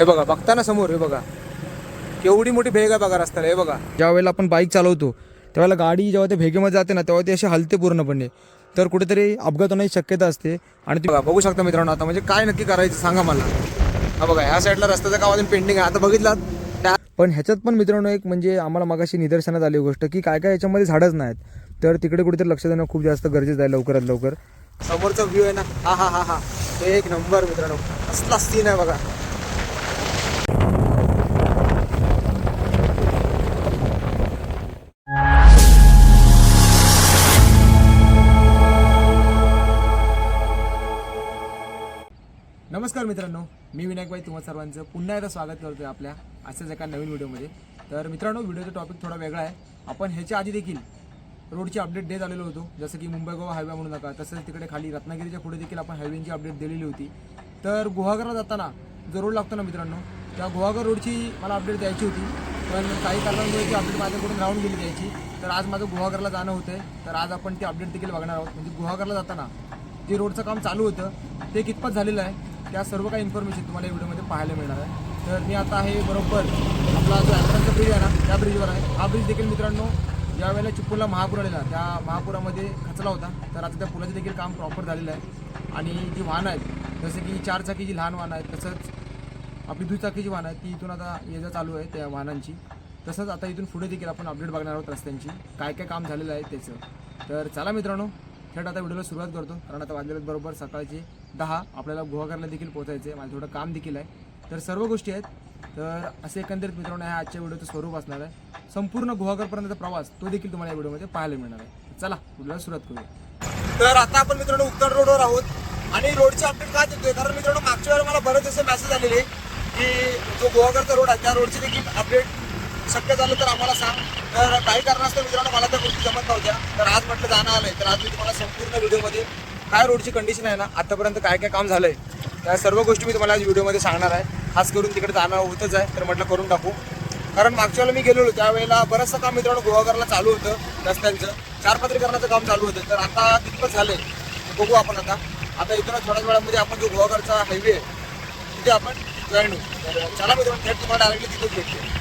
हे बघा बघता ना समोर हे बघा. केवढी मोठी भेग आहे बघा रस्त्याला हे बघा. ज्या वेळेला आपण बाईक चालवतो त्यावेळेला गाडी जेव्हा ते भेगेमध्ये जाते ना तेव्हा ती अशी हलते पूर्णपणे. तर कुठेतरी अपघात होण्याची शक्यता असते. आणि ती बघा बघू शकता मित्रांनो आता म्हणजे काय नक्की करायचं सांगा मला. हा बघा ह्या साईडला रस्त्याचं काम अजून पेंडिंग आहे? आता बघितलात. त्या पण ह्याच्यात पण मित्रांनो एक म्हणजे आम्हाला मगाशी निदर्शनात आली गोष्ट की काय काय याच्यामध्ये झाडच नाहीत. तर तिकडे कुठेतरी लक्ष देणं खूप जास्त गरजेचं आहे लवकरात लवकर. समोरचा व्ह्यू आहे ना? हा हा हा हा. एक नंबर मित्रांनो. असला सीन आहे बघा. नमस्कार मित्रांनो मी विनायकबाई तुम्हा सर्वांचं पुन्हा एकदा स्वागत करतोय आपल्या अशाच एका नवीन व्हिडिओमध्ये. तर मित्रांनो व्हिडिओचा टॉपिक थोडा वेगळा आहे. आपण ह्याच्या आधी देखील रोडची अपडेट देत आलेलो होतो जसं की मुंबई गोवा हायवे म्हणू नका तसंच तिकडे खाली रत्नागिरीच्या पुढे देखील आपण हायवेची अपडेट दिलेली होती. तर गुहागरला जाताना जो रोड लागतो ना मित्रांनो त्या गुहागर रोडची मला अपडेट द्यायची होती. पण काही कारणांमुळे ती अपडेट माझ्याकडून राहून गेली द्यायची. तर आज माझं गुहागरला जाणं होतं तर आज आपण ती अपडेट देखील बघणार आहोत. म्हणजे गुहागरला जाताना जे रोडचं काम चालू होतं ते कितपत झालेलं आहे? त्या सर्व काही इन्फॉर्मेशन तुम्हाला या व्हिडिओमध्ये पाहायला मिळणार आहे. तर मी आता आहे बरोबर आपला जो अँड्रांचा ब्रिज आहे ना त्या ब्रिजवर आहे. हा ब्रिज देखील मित्रांनो ज्या वेळेला चिपळूणला महापूर आलेला. त्या महापुरामध्ये खचला होता. तर आता त्या पुलाचं देखील काम प्रॉपर झालेलं आहे. आणि जी वाहनं आहेत जसे की चारचाकी जी लहान वाहनं आहेत तसंच आपली दुचाकीची वाहनं आहेत ती इथून आता ये जा चालू आहे त्या वाहनांची. तसंच आता इथून पुढे देखील आपण अपडेट बघणार आहोत रस्त्यांची. काय काय काम झालेलं आहे त्याचं. तर चला मित्रांनो थेट आता व्हिडिओला सुरुवात करतो. कारण आता वाजलेले बरोबर सकाळचे दहा आपल्याला गुहागरला देखील पोहोचायचं आहे माझं थोडं काम देखील आहे. तर सर्व गोष्टी आहेत. तर असे एकंदरीत मित्रांनो ह्या आजच्या व्हिडिओचं स्वरूप असणार आहे. संपूर्ण गुहागरपर्यंतचा प्रवास तो देखील तुम्हाला या व्हिडिओमध्ये पाहायला मिळणार आहे. चला व्हिडिओला सुरुवात करूया. तर आता आपण मित्रांनो उत्तर रोडवर आहोत. आणि रोडचे अपडेट काय देतोय? कारण मित्रांनो मागच्या वेळेला मला बरेच असे मेसेज आलेले की जो गोवागरचा रोड आहे त्या रोडचे देखील अपडेट शक्य झालं तर आम्हाला सांग. तर काही कारणास्तव मित्रांनो मला त्या गोष्टी जमत नव्हत्या. तर आज म्हटलं जाणं आलंय. तर आज मी तुम्हाला संपूर्ण व्हिडिओमध्ये काय रोडची कंडिशन आहे ना आतापर्यंत काय काय काम झालंय त्या सर्व गोष्टी मी तुम्हाला आज व्हिडिओमध्ये सांगणार आहे. खास करून तिकडे जाणं होतच आहे तर म्हटलं करून टाकू. कारण मागच्या वेळेला मी गेलेलो त्यावेळेला बरंचसं काम मित्रांनो गोवागरला चालू होतं रस्त्यांचं. चार पत्रीकरणाचं काम चालू होतं तर आता तितकंच झालंय. बघू आपण आता. आता इथूनच थोड्याच वेळामध्ये आपण जो गोवागरचा हायवे आहे तिथे आपण जॉईन होऊ. तर चला मित्रांनो थेट तुम्हाला डायरेक्टली तिथेच भेटतो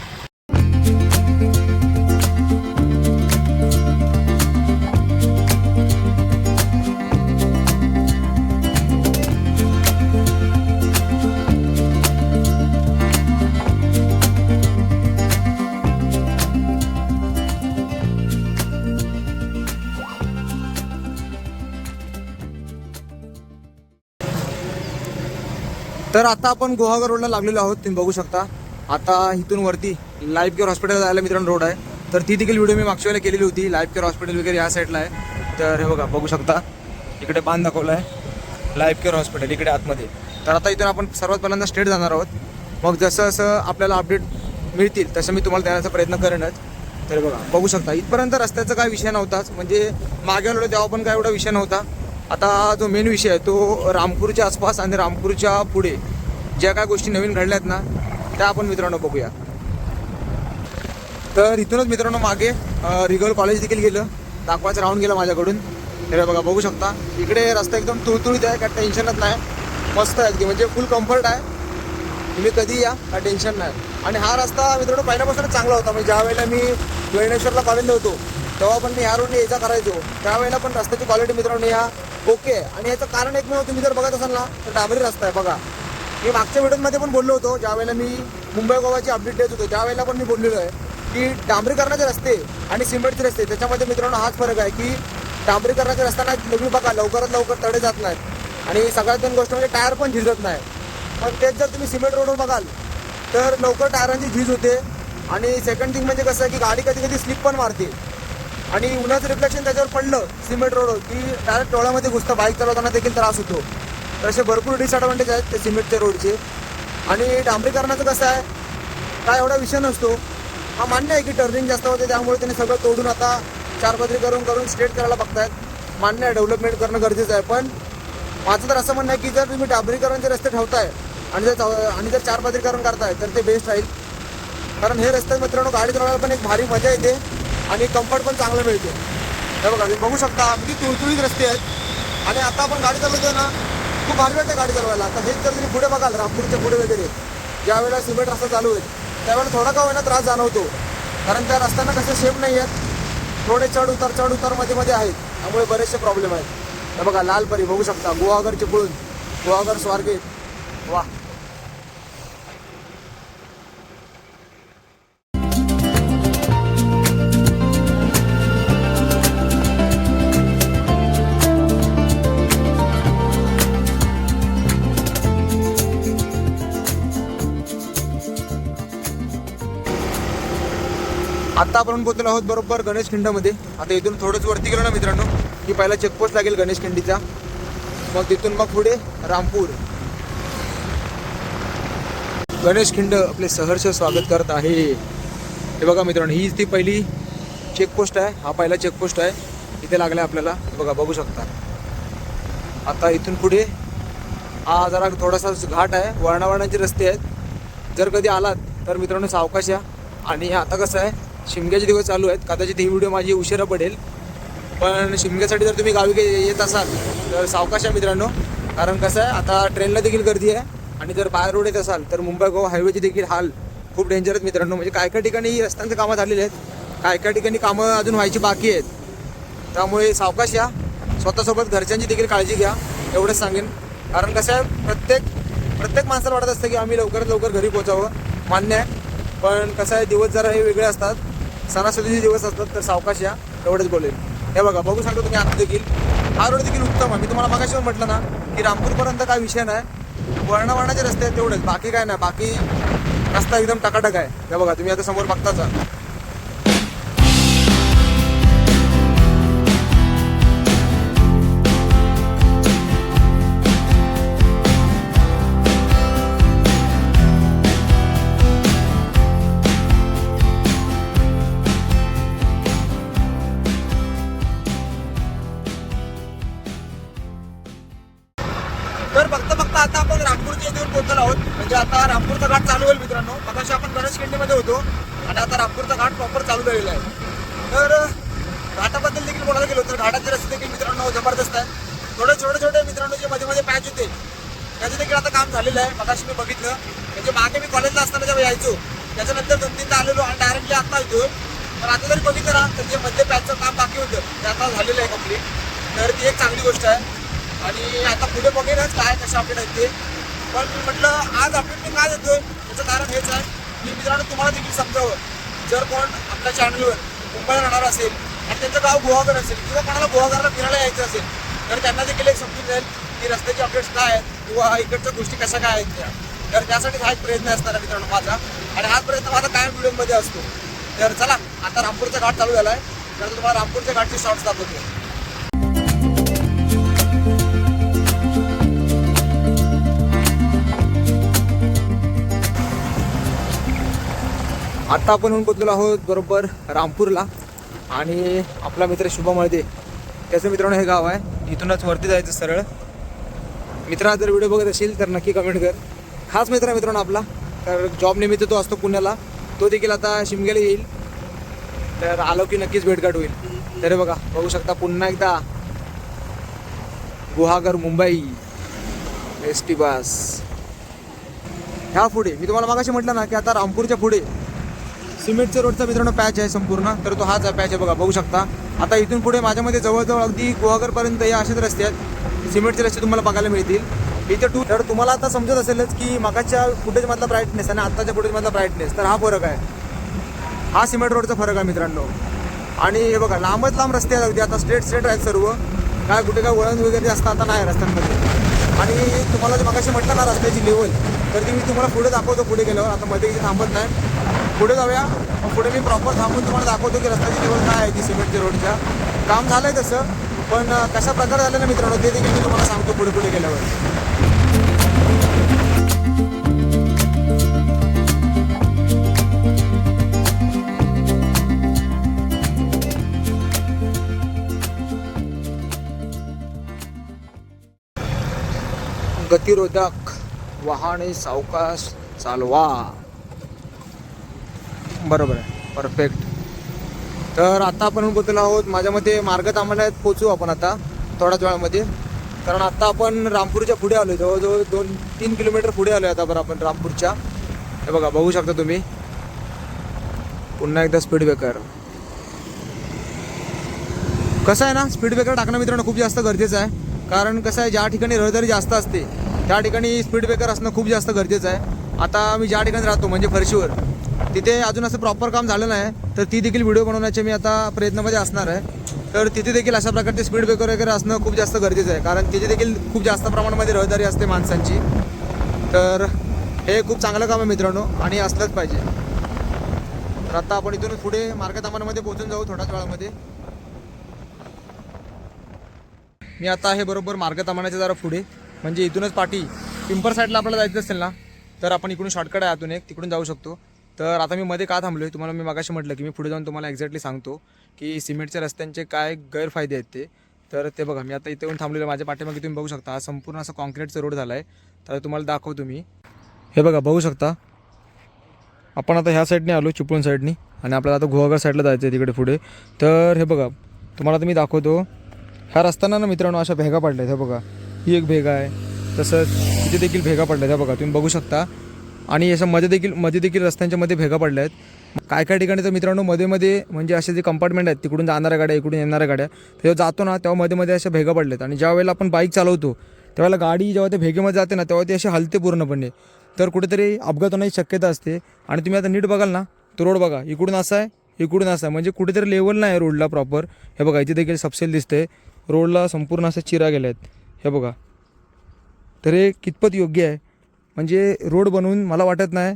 तर आता आपण गुहागर रोडला लागलेलो आहोत. तुम्ही बघू शकता. आता इथून वरती लाईफ केअर हॉस्पिटल जायला मित्रांनो रोड आहे. तर ती देखील व्हिडिओ मी मागच्या वेळेला केलेली होती. लाईफ केअर हॉस्पिटल वगैरे या साईडला आहे. तर हे बघा बघू शकता. इकडे बांध दाखवला आहे लाईफ केअर हॉस्पिटल इकडे आतमध्ये. तर आता इथून आपण सर्वात पहिल्यांदा स्टेट जाणार आहोत. मग जसं जसं आपल्याला अपडेट मिळतील तसं मी तुम्हाला देण्याचा प्रयत्न करेनच. तर बघा बघू शकता. इथपर्यंत रस्त्याचा काय विषय नव्हताच. म्हणजे मागे आलो तेव्हा पण काय एवढा विषय नव्हता. आता जो मेन विषय आहे तो रामपूरच्या आसपास आणि रामपूरच्या पुढे ज्या काय गोष्टी नवीन घडल्यात ना त्या आपण मित्रांनो बघूया. तर इथूनच मित्रांनो मागे रिगल कॉलेज देखील गेलं. दाखवायचं राहून गेलं माझ्याकडून. तर हे बघा बघू शकता. इकडे रस्ता एकदम तुळतुळीत आहे काय टेन्शनच नाही. मस्त आहे अगदी म्हणजे फुल कम्फर्ट आहे. तुम्ही कधी या काय टेन्शन नाही. आणि हा रस्ता मित्रांनो पहिल्यापासूनच चांगला होता. म्हणजे ज्या वेळेला मी वेणेश्वरला कॉलेजला होतो तेव्हा पण मी ह्या रोडने यायचा करायचो. त्यावेळेला पण रस्त्याची क्वालिटी मित्रांनो या ओके. आणि याचं कारण एकमेव तुम्ही जर बघत असाल ना तर डांबरी रस्ता आहे. बघा. मी मागच्या व्हिडिओमध्ये पण बोललो होतो ज्या वेळेला मी मुंबई गोवाची अपडेट देत होतो त्यावेळेला पण मी बोललेलो आहे की डांबरीकरणाचे रस्ते आणि सिमेंटचे रस्ते त्याच्यामध्ये मित्रांनो हाच फरक आहे की डांबरीकरणाचे रस्त्यांना तुम्ही बघा लवकरात लवकर तडे जात नाहीत. आणि सगळ्यात दोन गोष्ट म्हणजे टायर पण झिजत नाही पण तेच जर तुम्ही सिमेंट रोडवर बघाल तर लवकर टायरांची झीज होते. आणि सेकंड थिंग म्हणजे कसं आहे की गाडी कधी कधी स्लिप पण मारते. आणि उन्हाचं रिफ्लेक्शन त्याच्यावर पडलं सिमेंट रोडवर की डायरेक्ट डोळ्यामध्ये घुसतं बाईक चालवताना देखील त्रास होतो. तर असे भरपूर डिसएडव्हान्टेज आहेत ते सिमेंटच्या रोडचे आणि डांबरीकरणाचं कसं आहे काय एवढा विषय नसतो. हा मान्य आहे की टर्निंग जास्त होते त्यामुळे त्यांनी सगळं तोडून आता चारपदरी करून करून स्ट्रेट करायला बघतायत. मान्य आहे डेव्हलपमेंट करणं गरजेचं आहे. पण माझं तर असं म्हणणं आहे की जर तुम्ही डांबरीकरणचे रस्ते ठेवताय आणि जर आणि जर चारपदरीकरण करताय तर ते बेस्ट राहील. कारण हे रस्ते मित्रांनो गाडी चालवायला पण एक भारी मजा येते. आणि कम्फर्ट पण चांगलं मिळते. हे बघा तुम्ही बघू शकता अगदी तुळतुळीत रस्ते आहेत. आणि आता आपण गाडी चालवतोय ना खूप भारी वाटतं गाडी चालवायला. आता हेच जर तुम्ही पुढे बघाल रामपूरच्या पुढे वगैरे ज्या वेळेला सिमेंट रस्ता चालू आहे त्यावेळेला थोडा का होईना त्रास जाणवतो. कारण त्या रस्त्यांना कसे शेप नाही आहेत. थोडे चढ उतार चढ उतारमध्ये मध्ये आहेत. त्यामुळे बरेचसे प्रॉब्लेम आहेत. हे बघा लाल परी बघू शकता गुहागर चिपळूण गुहागर स्वारगेट वा आता आपण पोहोचलो आहोत बरोबर गणेश खिंडमध्ये. आता इथून थोडंच वरती गेलो ना मित्रांनो की पहिला चेकपोस्ट लागेल गणेश खिंडीचा. मग तिथून मग पुढे रामपूर. गणेश खिंड आपले सहर्ष स्वागत करत आहे. हे बघा मित्रांनो ही ती पहिली चेकपोस्ट आहे. हा पहिला चेकपोस्ट आहे. इथे लागला आपल्याला. बघा बघू शकता. आता इथून पुढे हा जरा थोडासा घाट आहे. वळणावळणाचे रस्ते आहेत. जर कधी आलात तर मित्रांनो सावकाश या. आणि आता कसं आहे? शिमग्याचे दिवस चालू आहेत. कदाचित ही व्हिडिओ माझी उशिरा पडेल. पण शिमग्यासाठी जर तुम्ही गावी येत असाल तर सावकाश या मित्रांनो. कारण कसं आहे आता ट्रेनला देखील गर्दी आहे. आणि जर बाहेर रोड येत असाल तर मुंबई गोवा हायवेचे देखील हाल खूप डेंजर आहेत मित्रांनो. म्हणजे काय काय ठिकाणी रस्त्यांचं कामं झालेली आहेत काय काय ठिकाणी कामं अजून व्हायची बाकी आहेत. त्यामुळे सावकाश या. स्वतःसोबत घरच्यांची देखील काळजी घ्या. एवढंच सांगेन. कारण कसं आहे प्रत्येक प्रत्येक माणसाला वाटत असतं की आम्ही लवकरात लवकर घरी पोचावं मान्य आहे. पण कसं आहे दिवस जरा हे वेगळे असतात. सणासुदीचे दिवस असतात तर सावकाश या. एवढंच बोलेल हे बघा बघू शकतो तुम्ही आता देखील. हा रोड देखील उत्तम आहे. मी तुम्हाला मागाशी पण म्हटलं ना की रामपूरपर्यंत काय विषय नाही. वळणावळणाचे रस्ते आहेत तेवढेच. बाकी काय नाही. बाकी रस्ता एकदम टकाटक आहे. हे बघा तुम्ही आता समोर बघताच आणि आता रामपूरचा घाट प्रॉपर चालू झालेला आहे. तर घाटाबद्दल देखील बोलायला गेलो तर घाटाचे रस्ते देखील मित्रांनो जबरदस्त आहे थोडे छोटे छोटे मित्रांनो जे मध्ये मध्ये पॅच होते त्याचं देखील आता काम झालेलं आहे. मगाशी मी बघितलं. म्हणजे मागे मी कॉलेजला असताना जेव्हा यायचो त्याच्यानंतर दोन तीनदा आलेलो आणि डायरेक्टली आता येतो पण आता जरी बघितलं ना तर जे मध्ये पॅचचं काम बाकी होतं ते आता झालेलं आहे कंप्लीट तर ती एक चांगली गोष्ट आहे. आणि आता पुढे बघेनच काय कसं अपडेट आहेत ते. पण मी म्हटलं आज अपडेट मी काय देतोय त्याचं कारण हेच आहे. मी मित्रांनो तुम्हाला देखील समजावं जर कोण आपल्या चॅनलवर मुंबईला राहणार असेल आणि त्यांचं गाव गोवाकर असेल किंवा कोणाला गोवाकरला फिरायला यायचं असेल तर त्यांना देखील एक समजून जाईल की रस्त्याचे अपडेट्स काय आहेत किंवा इकडच्या गोष्टी कशा काय आहेत त्या. तर त्यासाठी हा एक प्रयत्न असणार आहे मित्रांनो माझा. आणि हाच प्रयत्न माझा कायम व्हिडिओमध्ये असतो. तर चला आता रामपूरचा घाट चालू झाला आहे तर तुम्हाला रामपूरच्या घाटचे शॉर्ट्स दाखवतो. आत्ता आपण होऊन पोचलेलो आहोत बरोबर रामपूरला. आणि आपला मित्र शुभम मळदे त्याचं मित्रांनो हे गाव आहे. इथूनच वरती जायचं सरळ. मित्रा जर व्हिडिओ बघत असेल तर नक्की कमेंट कर. खास मित्र आहे मित्रांनो आपला. तर जॉब निमित्त तो असतो पुण्याला. तो देखील आता शिमग्याला येईल. तर आलो की नक्कीच भेटघाट होईल. तर बघा बघू शकता पुन्हा एकदा. Guhagar Mumbai. S T bus. ह्या पुढे मी तुम्हाला मागाशी म्हटलं ना की आता रामपूरच्या पुढे सिमेंटच्या रोडचा मित्रांनो पॅच आहे संपूर्ण. तर तो हाच पॅच आहे बघा बघू शकता. आता इथून पुढे माझ्यामध्ये जवळजवळ अगदी गुहागरपर्यंत या असेच रस्ते आहेत. सिमेंटचे रस्ते तुम्हाला बघायला मिळतील. इथे टू तर तुम्हाला आता समजत असेलच की मागाच्या फुटेजमधला ब्राईटनेस आणि आत्ताच्या फुटेजमधला ब्राईटनेस तर हा फरक आहे. हा सिमेंट रोडचा फरक आहे मित्रांनो. आणि हे बघा लांबच लांब रस्ते आहेत अगदी. आता स्ट्रेट स्ट्रेट आहेत सर्व. काय कुठे काय वळण वगैरे जास्त आता नाही रस्त्यांमध्ये. आणि तुम्हाला जे मगाशी म्हटलं ना रस्त्याची लेवल तर ती मी तुम्हाला पुढे दाखवतो पुढे गेल्यावर. आता मध्ये इथे थांबत नाही. पुढे जाऊया. मग पुढे मी प्रॉपर थांबून तुम्हाला दाखवतो की रस्त्याची लेवल काय आहे ती सिमेंटच्या रोडच्या. काम झालं आहे तसं पण कशा प्रकारे झालं ना मित्रांनो ते देखील मी तुम्हाला सांगतो पुढे पुढे गेल्यावर. गतिरोधक वाहने सावकाश चालवा. बरोबर आहे. परफेक्ट तर आता आपण बोलतो आहोत. माझ्या मते मार्ग तांबण्यात पोचू आपण आता थोड्याच वेळामध्ये. कारण आता आपण रामपूरच्या पुढे आलो जवळजवळ दोन तीन किलोमीटर पुढे आलो आता बरं आपण रामपूरच्या. हे बघा बघू शकता तुम्ही. पुन्हा एकदा स्पीड ब्रेकर कसं आहे ना स्पीड ब्रेकर टाकणं मित्रांनो खूप जास्त गरजेचं आहे. कारण कसं आहे ज्या ठिकाणी रहदारी जास्त असते त्या ठिकाणी स्पीड ब्रेकर असणं खूप जास्त गरजेचं आहे. आता मी ज्या ठिकाणी राहतो म्हणजे फरशीवर तिथे अजून असं प्रॉपर काम झालं नाही तर ती देखील व्हिडिओ बनवण्याचे मी आता प्रयत्नामध्ये असणार आहे. तर तिथे देखील अशा प्रकारचे स्पीड ब्रेकर वगैरे असणं खूप जास्त गरजेचं आहे कारण तिथे देखील खूप जास्त प्रमाणामध्ये रहदारी असते माणसांची. तर हे खूप चांगलं काम आहे मित्रांनो आणि असलंच पाहिजे. तर आता आपण इथून पुढे मार्गतामानामध्ये पोहोचून जाऊ थोड्याच वेळामध्ये. मी आता आहे बरोबर मार्गतामानाच्या जरा पुढे म्हणजे इथूनच पाठी पिंपर साईडला आपल्याला जायचं असेल ना तर आपण इकडून शॉर्टकट आहे आतून एक तिकडून जाऊ शकतो. तर आता मी मध्ये का थांबलो आहे तुम्हाला मी मागाशी म्हटलं की मी पुढे जाऊन तुम्हाला एक्झॅक्टली सांगतो की सिमेंटच्या रस्त्यांचे काय गैरफायदे आहेत ते. तर ते बघा मी आता इथे येऊन थांबलेलो आहे. माझ्या पाठीमागे तुम्ही बघू शकता हा संपूर्ण असं कॉन्क्रीटचा रोड झाला आहे तर तुम्हाला दाखवतो मी. हे बघा बघू शकता. आपण आता ह्या साईडने आलो चिपळूण साईडनी आणि आपल्याला आता गुहागर साईडला जायचं आहे तिकडे पुढे. तर हे बघा तुम्हाला आता मी दाखवतो. ह्या रस्त्यांना ना मित्रांनो अशा भेगा पडल्या आहेत हे बघा. ही एक भेगा आहे. तसंच इथे देखील भेगा पडल्या आहेत हे बघा. तुम्ही बघू शकता. आणि अशा मध्ये देखील मध्ये देखील रस्त्यांच्या मध्ये भेगा पडल्या आहेत. काय काय ठिकाणी तर मित्रांनो मध्ये मध्ये म्हणजे असे जे कंपार्टमेंट आहेत तिकडून जाणाऱ्या गाड्या इकडून येणाऱ्या गाड्या तेव्हा जातो ना तेव्हा मध्ये मध्ये अशा भेगा पडल्यात. आणि ज्या वेळेला आपण बाईक चालवतो त्यावेळेला गाडी जेव्हा ते भेगेमध्ये जाते ना तेव्हा ती अशी हलते पूर्णपणे. तर कुठेतरी अपघात होण्याची शक्यता असते. आणि तुम्ही आता नीट बघाल ना तो रोड बघा. इकडून असा आहे इकडून असा आहे. म्हणजे कुठेतरी लेवल नाही आहे रोडला प्रॉपर हे बघा इथे देखील सबसेल दिसते रोडला संपूर्ण असं चिरा गेल्या आहेत. हे बघा. तर हे कितपत योग्य आहे? म्हणजे रोड बनवून मला वाटत नाही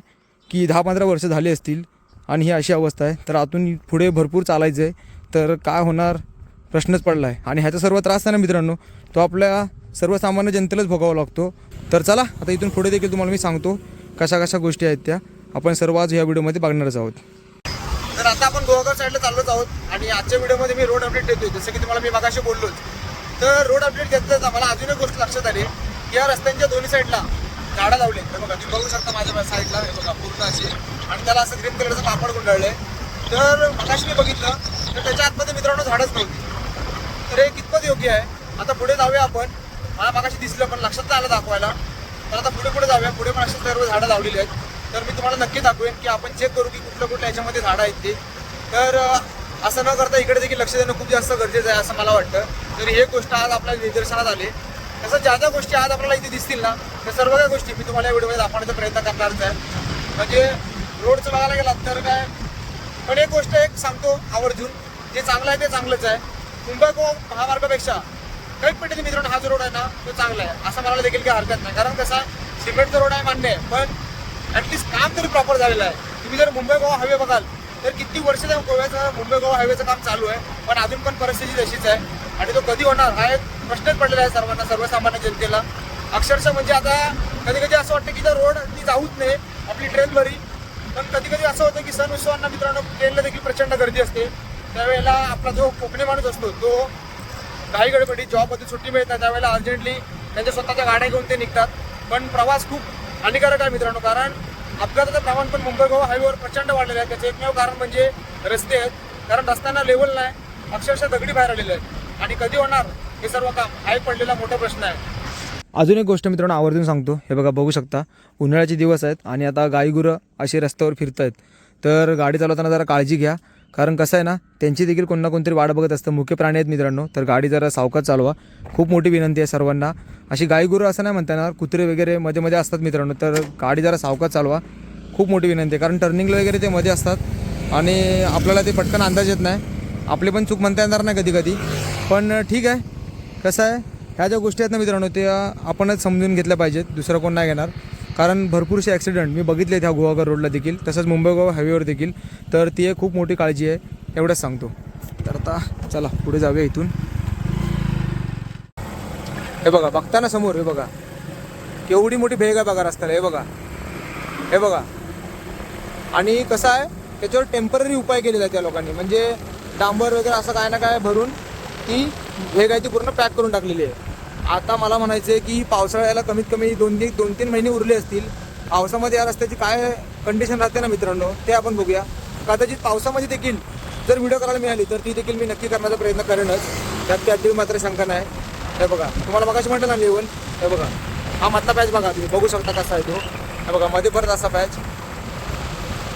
की दहा पंधरा वर्ष झाली असतील आणि ही अशी अवस्था आहे. तर आतून पुढे भरपूर चालायचं आहे तर काय होणार? प्रश्नच पडला आहे आणि ह्याचा सर्व त्रास आहे ना मित्रांनो? तो आपल्या सर्वसामान्य जनतेलाच भोगावा लागतो. तर चला आता इथून पुढे देखील तुम्हाला मी सांगतो कशा कशा गोष्टी आहेत त्या. आपण सर्व आज ह्या व्हिडिओमध्ये बघणारच आहोत. तर आता आपण गोवागाव साईडला चाललोच आहोत आणि आजच्या व्हिडिओमध्ये मी रोड अपडेट देतोय. जसं की तुम्हाला मी मागाशी बोललोच. तर रोड अपडेट घेतलं मला अजून एक गोष्ट लक्षात आली. की या रस्त्यांच्या दोन्ही साईडला झाडं लावले. तर बघा तुम्ही बघू शकता माझ्या साईडला हे बघा पूर्ण अशी. आणि त्याला असं ग्रीन कलरचं कापड गुंडाळलंय. तर मगाशी मी बघितलं तर त्याच्या आतमध्ये मित्रांनो झाडच नव्हती. तर हे कितपत योग्य आहे? आता पुढे जाऊया आपण. मला मगाशी दिसलं पण लक्षात नाही आलं दाखवायला. तर आता पुढे पुढे जाऊया. पुढे पण अशी सर्व झाडं लावलेली आहेत. तर मी तुम्हाला नक्की दाखवेन की आपण चेक करू की कुठल्या कुठल्या याच्यामध्ये झाडं आहेत ते. तर असं न करता इकडे देखील लक्ष देणं खूप जास्त गरजेचं आहे असं मला वाटतं. तर हे गोष्ट आज आपल्या निदर्शनात आली. तसं ज्या ज्या गोष्टी आज आपल्याला इथे दिसतील ना त्या सर्व काही गोष्टी मी तुम्हाला या व्हिडिओमध्ये दाखवण्याचा प्रयत्न करणारच आहे. म्हणजे रोडचं बघायला गेलात तर काय पण एक गोष्ट एक सांगतो आवर्जून जे चांगलं आहे ते चांगलंच आहे. मुंबई गोवा महामार्गापेक्षा काही पटीने मित्रांनो हा जो रोड आहे ना तो चांगला आहे. असं मला देखील काही हरकत नाही. कारण कसं आहे सिमेंटचा रोड आहे मान्य आहे पण ॲटलिस्ट काम तरी प्रॉपर झालेलं आहे. तुम्ही जर मुंबई गोवा हायवे बघाल तर किती वर्ष गोव्याचं मुंबई गोवा हायवेचं काम चालू आहे पण अजून पण परिस्थिती तशीच आहे. आणि तो कधी होणार हा एक प्रश्नच पडलेला आहे सर्वांना सर्वसामान्य जनतेला. अक्षरशः म्हणजे आता कधी कधी असं वाटतं की त्या रोड ती जाऊच नाही आपली ट्रेन भरी पण कधी कधी असं होतं की सण उत्सवांना मित्रांनो ट्रेनला देखील प्रचंड गर्दी असते. त्यावेळेला आपला जो कोकणी माणूस असतो तो काही गडबडी जॉबमध्ये सुट्टी मिळतात. त्यावेळेला अर्जंटली त्यांच्या स्वतःच्या गाड्या घेऊन ते निघतात. पण प्रवास खूप हानिकारक आहे मित्रांनो कारण अपघाताचं प्रमाण पण मुंबई गोवा हायवेवर प्रचंड वाढलेलं आहे. त्याचं एकमेव कारण म्हणजे रस्ते आहेत. कारण रस्त्यांना लेवल नाही. अक्षरशः दगडी बाहेर आलेले आहेत. आणि कधी होणार? हे सर्व काम हा एक पडलेला मोठा प्रश्न आहे. अजून एक गोष्ट मित्रांनो आवर्जून सांगतो. हे बघा बघू शकता. उन्हाळ्याचे दिवस आहेत आणि आता गाईगुरं असे रस्त्यावर फिरत आहेत तर गाडी चालवताना जरा काळजी घ्या. कारण कसं आहे ना त्यांची देखील कोण ना कोणतरी वाट बघत असतं. मुख्य प्राणी आहेत मित्रांनो. तर गाडी जरा सावकाच चालवा. खूप मोठी विनंती आहे सर्वांना. अशी गाईगुरं असं नाही म्हणता येणार. कुत्रे वगैरे मध्ये मध्ये असतात मित्रांनो. तर गाडी जरा सावकाच चालवा. खूप मोठी विनंती आहे. कारण टर्निंगला वगैरे ते मध्ये असतात. आणि आपल्याला ते पटकन अंदाज येत नाही. आपले पण चूक म्हणता येणार नाही कधी कधी पण ठीक आहे. कसं आहे? ह्या ज्या गोष्टी आहेत ना मित्रांनो त्या आपणच समजून घेतल्या पाहिजेत. दुसरं कोण नाही घेणार. कारण भरपूरसे ॲक्सिडेंट मी बघितले ह्या गोवागर रोडला देखील. तसंच मुंबई गोवा हायवेवर देखील. तर ती एक खूप मोठी काळजी आहे एवढंच सांगतो. तर आता चला पुढे जाऊया इथून. हे बघा बघताना समोर हे बघा. केवढी मोठी भेग आहे बघा रस्त्याला हे बघा. हे बघा. आणि कसं आहे त्याच्यावर टेंपररी उपाय केलेला आहे त्या लोकांनी. म्हणजे डांबर वगैरे असं काय ना काय भरून ती भेग ती पूर्ण पॅक करून टाकलेली आहे. आता मला म्हणायचं आहे की पावसाळ्याला कमीत कमी दोन तीन दोन तीन महिने उरले असतील. पावसामध्ये या रस्त्याची काय कंडिशन राहते ना मित्रांनो ते आपण बघूया. कदाचित पावसामध्ये देखील जर व्हिडिओ करायला मिळाली तर ती देखील मी नक्की करण्याचा प्रयत्न करेनच. त्यात त्यात मात्र शंका नाही. हे बघा तुम्हाला मगाशी म्हटलं ना लेवल हे बघा हा मधला पॅच बघा तुम्ही बघू शकता कसा आहे तो. हे बघा मध्ये परत असा पॅच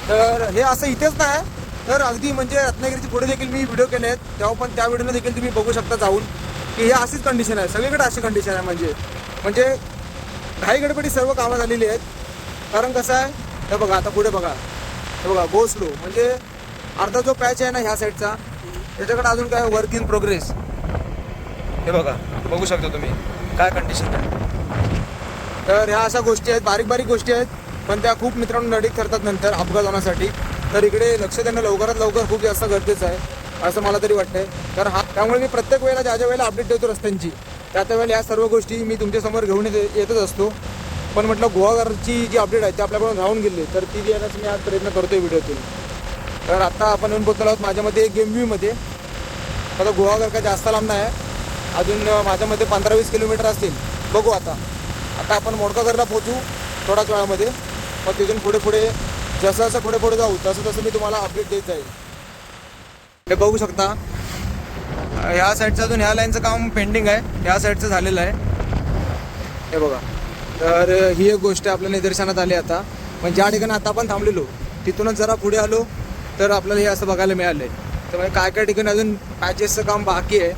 तर हे असं इथेच नाही. तर अगदी म्हणजे रत्नागिरीची पुढे देखील मी व्हिडिओ केले आहेत. तेव्हा पण त्या व्हिडिओला देखील तुम्ही बघू शकता जाऊन की हे अशीच कंडिशन आहे. सगळीकडे अशी कंडिशन आहे म्हणजे. म्हणजे घाई गडबडी सर्व कामं झालेली आहेत. कारण कसं आहे हे बघा आता पुढे बघा. हे बघा गो स्लो म्हणजे अर्धा जो पॅच आहे ना ह्या साईडचा त्याच्याकडे अजून काय वर्क इन प्रोग्रेस हे बघा बघू शकता तुम्ही. काय कंडिशन आहे. तर ह्या अशा गोष्टी आहेत बारीक बारीक गोष्टी आहेत. पण त्या खूप मित्रांनो नडीक करतात नंतर अपघात होण्यासाठी. तर इकडे लक्ष देणं लवकरात लवकर खूप जास्त गरजेचं आहे असं मला तरी वाटतंय. कारण हा त्यामुळे मी प्रत्येक वेळेला ज्या ज्या वेळेला अपडेट देतो रस्त्यांची त्या त्या वेळेला या सर्व गोष्टी मी तुमच्यासमोर घेऊन येत येतच असतो. पण म्हटलं गोवाघरची जी अपडेट आहे ती आपल्याकडून राहून गेली तर ती देण्याचा मी आज प्रयत्न करतोय व्हिडिओतून. तर आता आपण येऊन पोहोचलो आहोत माझ्यामध्ये गेम व्ह्यूमध्ये आता गोवाघर काय जास्त लांब नाही आहे. अजून माझ्यामध्ये पंधरा वीस किलोमीटर असतील. बघू आता. आता आपण मोडकागरला पोहोचू थोड्याच वेळामध्ये. मग तिथून पुढे पुढे जसं जसं पुढे पुढे जाऊ तसं तसं मी तुम्हाला अपडेट देत जाईल हे बघू शकता. ह्या साईडचं अजून ह्या लाईनचं काम पेंडिंग आहे. ह्या साईडचं झालेलं आहे. हे बघा. तर ही एक गोष्ट आपल्या निदर्शनात आली आता. पण ज्या ठिकाणी आता आपण थांबलेलो तिथूनच जरा पुढे आलो तर आपल्याला हे असं बघायला मिळालं आहे म्हणजे त्यामुळे काय काय ठिकाणी अजून पॅचेसचं काम बाकी आहे.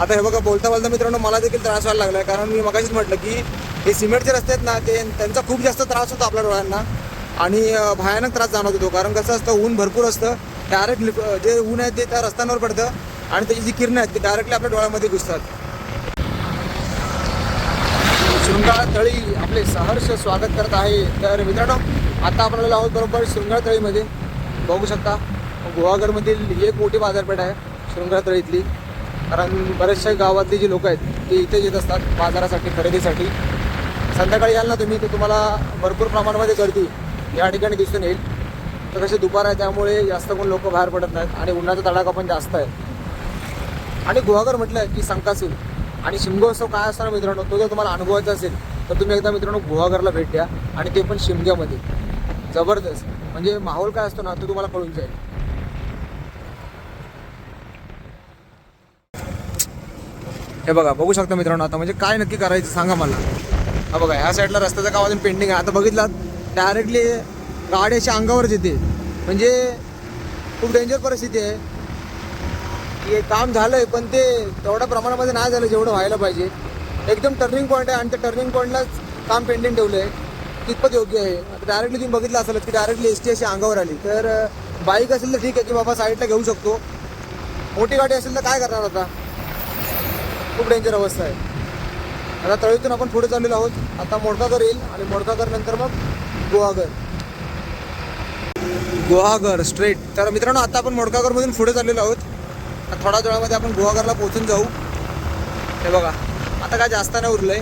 आता हे बघा बोलता बोलता मित्रांनो मला देखील त्रास व्हायला लागला आहे कारण मी मगाशीच म्हटलं की हे सिमेंटचे रस्ते आहेत ना ते त्यांचा खूप जास्त त्रास होतो आपल्या डोळ्यांना. आणि भयानक त्रास जाणवत होतो कारण कसं असतं ऊन भरपूर असतं. डायरेक्ट जे ऊन आहे ते त्या रस्त्यांवर पडतं आणि त्याची जी किरणं आहेत ती डायरेक्टली आपल्या डोळ्यामध्ये घुसतात. शृंगाळ तळी आपले सहर्ष स्वागत करत आहे. तर मित्रांनो आता आपल्याला आहोत बरोबर शृंगाळ तळीमध्ये. बघू शकता गुहागरमधील ही एक मोठी बाजारपेठ आहे शृंगाळ तळीतली. कारण बऱ्याचशा गावातली जी लोक आहेत ते इथे येत असतात बाजारासाठी खरेदीसाठी. संध्याकाळी याल ना तुम्ही तर तुम्हाला भरपूर प्रमाणामध्ये गर्दी. या ठिकाणी दिसून येईल. तर कसे दुपार आहे त्यामुळे जास्त कोण लोक बाहेर पडत नाहीत आणि उन्हाचा तडाखा पण जास्त आहे. आणि गुहागर म्हटलं की संकासील आणि शिमगोत्सव काय असणार मित्रांनो? तो जर तुम्हाला अनुभवायचा असेल तर तुम्ही एकदा मित्रांनो गुहागरला भेट द्या आणि ते पण शिमग्यामध्ये. जबरदस्त. म्हणजे माहोल काय असतो ना तो तुम्हाला कळून जाईल. हे बघा बघू शकता मित्रांनो आता म्हणजे काय नक्की करायचं सांगा मला. हा बघा ह्या साईडला रस्त्याचं काम अजून पेंडिंग आहे. आता बघितलात? डायरेक्टली गाडी अशी अंगावरच येते. म्हणजे खूप डेंजर परिस्थिती आहे. हे काम झालंय पण ते तेवढ्या प्रमाणामध्ये नाही झालं जेवढं व्हायला पाहिजे. एकदम टर्निंग पॉईंट आहे आणि त्या टर्निंग पॉईंटलाच काम पेंडिंग ठेवलं आहे कितपत योग्य आहे? आता डायरेक्टली तुम्ही बघितलं असेल की डायरेक्टली एस टी अशी अंगावर आली. तर बाईक असेल तर ठीक आहे की बाबा साईडला घेऊ शकतो. मोठी गाडी असेल तर काय करणार आता? खूप डेंजर अवस्था आहे. आता तळीतून आपण पुढे चाललेलो आहोत. आता मोडकाकर येईल आणि मोडकागर नंतर मग गुहागर. गुहागर स्ट्रेट तर मित्रांनो आता आपण मोडकागरमधून पुढे चाललेलो आहोत. आता थोड्या वेळामध्ये आपण गुहागरला पोहोचून जाऊ. हे बघा आता काय जास्त नाही उरलंय.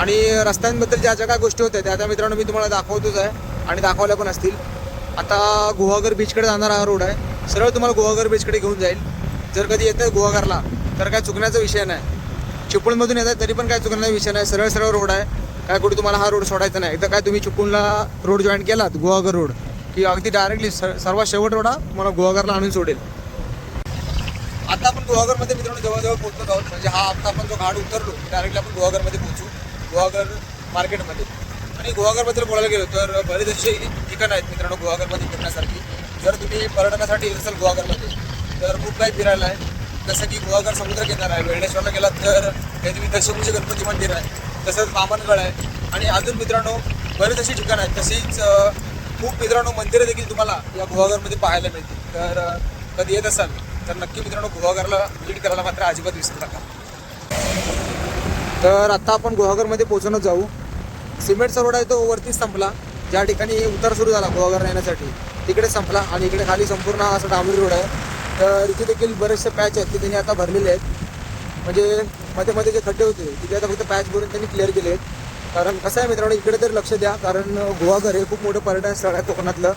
आणि रस्त्यांबद्दल ज्या ज्या काय गोष्टी होत्या त्या त्या मित्रांनो मी तुम्हाला दाखवतोच आहे. आणि दाखवल्या पण असतील. आता गुहागर बीचकडे जाणारा हा रोड आहे. सरळ तुम्हाला गुहागर बीचकडे घेऊन जाईल. जर कधी येतं गुहागरला तर काय चुकण्याचा विषय नाही. चिपळूणमधून येत आहे तरी पण काय चुकण्याचा विषय नाही. सरळ सरळ रोड आहे. काय कुठे तुम्हाला हा रोड सोडायचा नाही. एकदा काय तुम्ही चुकूनला रोड जॉईन केलात गोवागर रोड की अगदी डायरेक्टली सर्वात शेवट रोड हा मला गुहागरला आणून सोडेल. आता आपण गोवागरमध्ये मित्रांनो जवळजवळ पोहोचलो आहोत. म्हणजे हा आता आपण जो घाट उतरलो डायरेक्टली आपण गोवागरमध्ये पोहोचू गोवागर मार्केटमध्ये. आणि गोवागरबद्दल बोलायला गेलो तर बरेच असे ठिकाणं आहेत मित्रांनो गोवागरमध्ये फिरण्यासारखी. जर तुम्ही पर्यटनासाठी येत असाल गोवागरमध्ये तर खूप काही फिरायला आहे. जसं की गोवागर समुद्र किनारा आहे वेळेश्वरला गेलात तर हे तुम्ही दशभुज गणपती मंदिर आहे. तसंच बामणगड आहे. आणि अजून मित्रांनो बरेच अशी ठिकाणं आहेत. तसेच खूप मित्रांनो मंदिरं देखील तुम्हाला या गुहागरमध्ये पाहायला मिळतील. तर कधी येत असाल तर नक्की मित्रांनो गुहागरला व्हिजिट करायला मात्र अजिबात विसरू नका. तर आत्ता आपण गुहागरमध्ये पोहोचणं जाऊ. सिमेंटचा रोड आहे तो वरतीच संपला. ज्या ठिकाणी उतार सुरू झाला गुहागर येण्यासाठी तिकडे संपला. आणि इकडे खाली संपूर्ण असं असा डांबरी रोड आहे. तर इथे देखील बरेचसे पॅच आहेत ते त्यांनी आता भरलेले आहेत. म्हणजे मध्ये मध्ये जे खड्डे होते तिथे आता फक्त पॅच भरून त्यांनी क्लिअर केले आहेत कारण कसं आहे मित्रांनो इकडे तरी लक्ष द्या कारण गोवाघर हे खूप मोठं पर्यटन स्थळ आहे कोकणातलं.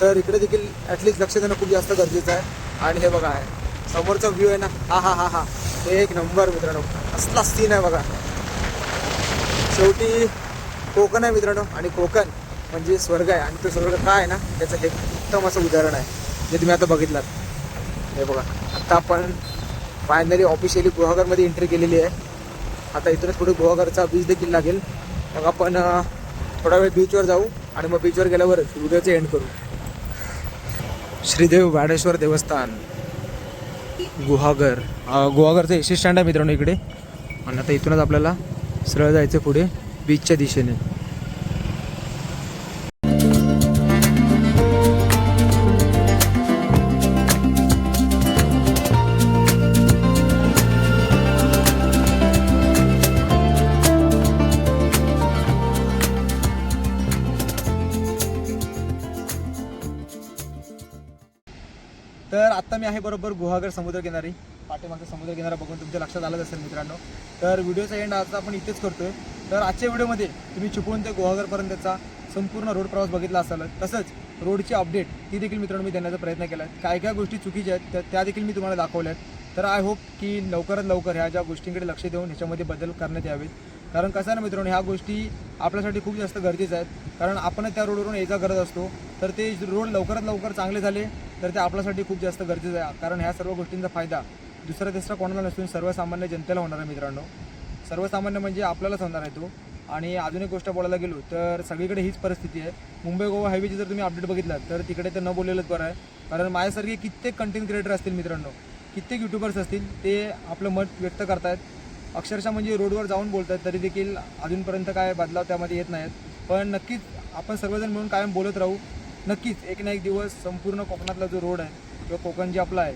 तर इकडे देखील ॲटलिस्ट लक्ष देणं खूप जास्त गरजेचं आहे. आणि हे बघा आहे. समोरचा व्ह्यू आहे ना हा हा हा हा. एक नंबर मित्रांनो. असला सीन आहे बघा. शेवटी कोकण आहे मित्रांनो आणि कोकण म्हणजे स्वर्ग आहे. आणि तो स्वर्ग काय आहे ना त्याचं हे उत्तम असं उदाहरण आहे जे तुम्ही आता बघितलात. हे बघा. आता आपण फायनली ऑफिशियली गुहागरमध्ये एंट्री केलेली आहे. आता इथूनच पुढे गुहागरचा बीच देखील लागेल. मग आपण थोडा वेळ बीचवर जाऊ आणि मग बीचवर गेल्यावर व्हिडिओचे एंड करू. श्रीदेव वाडेश्वर देवस्थान. गुहागर. गुहागरचं एसी स्टँड आहे मित्रांनो इकडे. आणि आता इथूनच आपल्याला सरळ जायचं पुढे बीचच्या दिशेने. बरोबर गुहागर समुद्रकिनारी पाठीमागचा समुद्रकिनारा बघून तुमच्या लक्षात आलंच असेल मित्रांनो. तर व्हिडिओचा एंड आता आपण इथेच करतोय. तर आजच्या व्हिडिओमध्ये तुम्ही चिपळूण ते गुहागरपर्यंतचा संपूर्ण रोड प्रवास बघितला असाल. तसंच रोडची अपडेट ती देखील मित्रांनो मी देण्याचा प्रयत्न केला आहे काय काय गोष्टी चुकीच्या आहेत त्या- त्या देखील मी तुम्हाला दाखवल्या आहेत तर आय होप की लवकरात लवकर ह्या ज्या गोष्टींकडे लक्ष देऊन ह्याच्यामध्ये बदल करण्यात यावेत. कारण कसं आहे ना मित्रांनो ह्या गोष्टी आपल्यासाठी खूप जास्त गरजेच्या आहेत. कारण आपण त्या रोडवरून ये जा करत असतो. तर ते रोड लवकरात लवकर चांगले झाले तर ते आपल्यासाठी खूप जास्त गरजेचं आहे. कारण ह्या सर्व गोष्टींचा फायदा दुसरा तिसरा कोणाला नसून सर्वसामान्य जनतेला होणार आहे मित्रांनो. सर्वसामान्य म्हणजे आपल्यालाच होणार आहे तो. आणि अजून एक गोष्ट बोलायला गेलो तर सगळीकडे हीच परिस्थिती आहे. मुंबई गोवा हायवेची जर तुम्ही अपडेट बघितलात तर तिकडे तर न बोललेलंच बरं आहे. कारण माझ्यासारखे कित्येक कंटेंट क्रिएटर असतील मित्रांनो. कित्येक यूट्यूबर्स असतील ते आपलं मत व्यक्त करतायत. अक्षरशः म्हणजे रोडवर जाऊन बोलतात तरी देखील अजूनपर्यंत काय बदलाव त्यामध्ये येत नाहीत. पण नक्कीच आपण सर्वजण मिळून कायम बोलत राहू. नक्कीच एक ना एक दिवस संपूर्ण कोकणातला जो रोड आहे किंवा कोकण जे आपलं आहे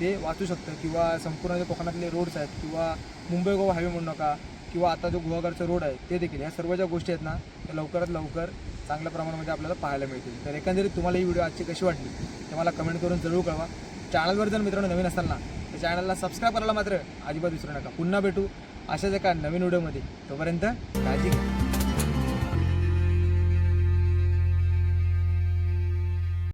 ते वाचू शकतं. किंवा संपूर्ण जे कोकणातले रोड्स आहेत किंवा मुंबई गोवा हायवे म्हणू नका किंवा आता जो गुहागरचा रोड आहे ते देखील ह्या सर्व ज्या गोष्टी आहेत ना त्या लवकरात लवकर चांगल्या प्रमाणामध्ये आपल्याला पाहायला मिळतील. तर एकंदरीत तुम्हाला ही व्हिडिओ आजची कशी वाटली ते मला कमेंट करून जरूर कळवा. चॅनलवर जर मित्रांनो नवीन असाल ना चॅनलला सबस्क्राईब करायला मात्र अजिबात विसरू नका. पुन्हा भेटू अशाच एका नवीन व्हिडिओमध्ये. तोपर्यंत काळजी घ्या.